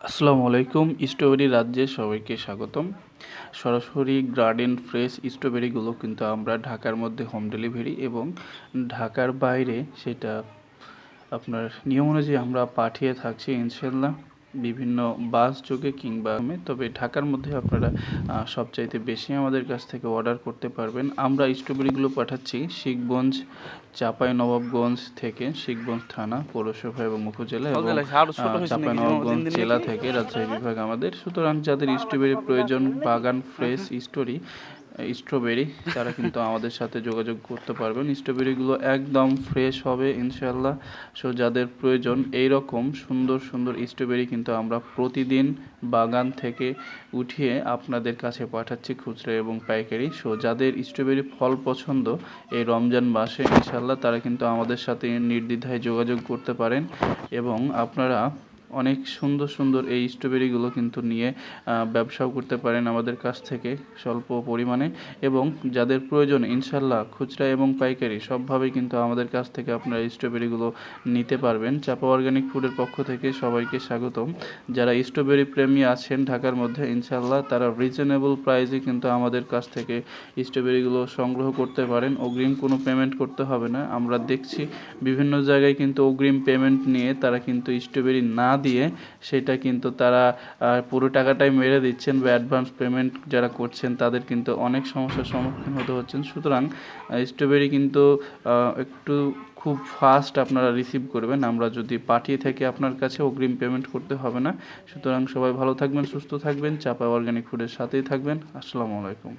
আসসালামু আলাইকুম, স্ট্রবেরি রাজ্যে সবাইকে স্বাগতম। সরাসরি গার্ডেন ফ্রেশ স্ট্রবেরিগুলো কিন্তু আমরা ঢাকার মধ্যে হোম ডেলিভারি এবং ঢাকার বাইরে সেটা আপনার নিয়ম অনুযায়ী আমরা পাঠিয়ে থাকছি ইনশাল্লাহ বিভিন্ন বাস যোগে কিংবা তবে ঢাকার মধ্যে আপনারা সবচাইতে বেশি আমাদের কাছ থেকে অর্ডার করতে পারবেন। আমরা স্ট্রবেরিগুলো পাঠাচ্ছি শিখগঞ্জ চাপাই নবাবগঞ্জ থেকে শিখগঞ্জ থানা পৌরসভা এবং উপজেলা এবং দিন দিন জেলা থেকে রাজশাহী বিভাগ আমাদের। সুতরাং যাদের স্ট্রবেরি প্রয়োজন বাগান ফ্রেশ স্টোরি স্ট্রবেরি তারা কিন্তু আমাদের সাথে যোগাযোগ করতে পারবেন। স্ট্রবেরিগুলো একদম ফ্রেশ হবে ইনশাল্লাহ সো যাদের প্রয়োজন এই রকম সুন্দর সুন্দর স্ট্রবেরি কিন্তু আমরা প্রতিদিন বাগান থেকে উঠিয়ে আপনাদের কাছে পাঠাচ্ছি খুচরা এবং পাইকারি। সো যাদের স্ট্রবেরি ফল পছন্দ এই রমজান মাসে ইনশাল্লাহ তারা কিন্তু আমাদের সাথে নির্দ্বিধায় যোগাযোগ করতে পারেন এবং আপনারা অনেক সুন্দর সুন্দর এই স্ট্রবেরিগুলো কিন্তু নিয়ে ব্যবসাও করতে পারেন আমাদের কাছ থেকে স্বল্প পরিমাণে এবং যাদের প্রয়োজন ইনশাল্লাহ খুচরা এবং পাইকারি সবভাবেই কিন্তু আমাদের কাছ থেকে আপনারা স্ট্রবেরিগুলো নিতে পারবেন। চাপা অর্গানিক ফুডের পক্ষ থেকে সবাইকে স্বাগতম। যারা স্ট্রবেরি প্রেমী আছেন ঢাকার মধ্যে ইনশাল্লাহ তারা রিজনেবল প্রাইসে কিন্তু আমাদের কাছ থেকে স্ট্রবেরিগুলো সংগ্রহ করতে পারেন। অগ্রিম কোনো পেমেন্ট করতে হবে না। আমরা দেখছি বিভিন্ন জায়গায় কিন্তু অগ্রিম পেমেন্ট নিয়ে তারা কিন্তু স্ট্রবেরি না দিয়ে সেটা কিন্তু তারা পুরো টাকাটাই মেরে দিচ্ছেন বা অ্যাডভান্স পেমেন্ট যারা করছেন তাদের কিন্তু অনেক সমস্যার সম্মুখীন হতে হচ্ছেন। সুতরাং স্ট্রবেরি কিন্তু একটু খুব ফাস্ট আপনারা রিসিভ করবেন। আমরা যদি পাঠিয়ে থাকি আপনার কাছে, অগ্রিম পেমেন্ট করতে হবে না। সুতরাং সবাই ভালো থাকবেন, সুস্থ থাকবেন। চাপা অর্গানিক ফুডের সাথেই থাকবেন। আসসালামু আলাইকুম।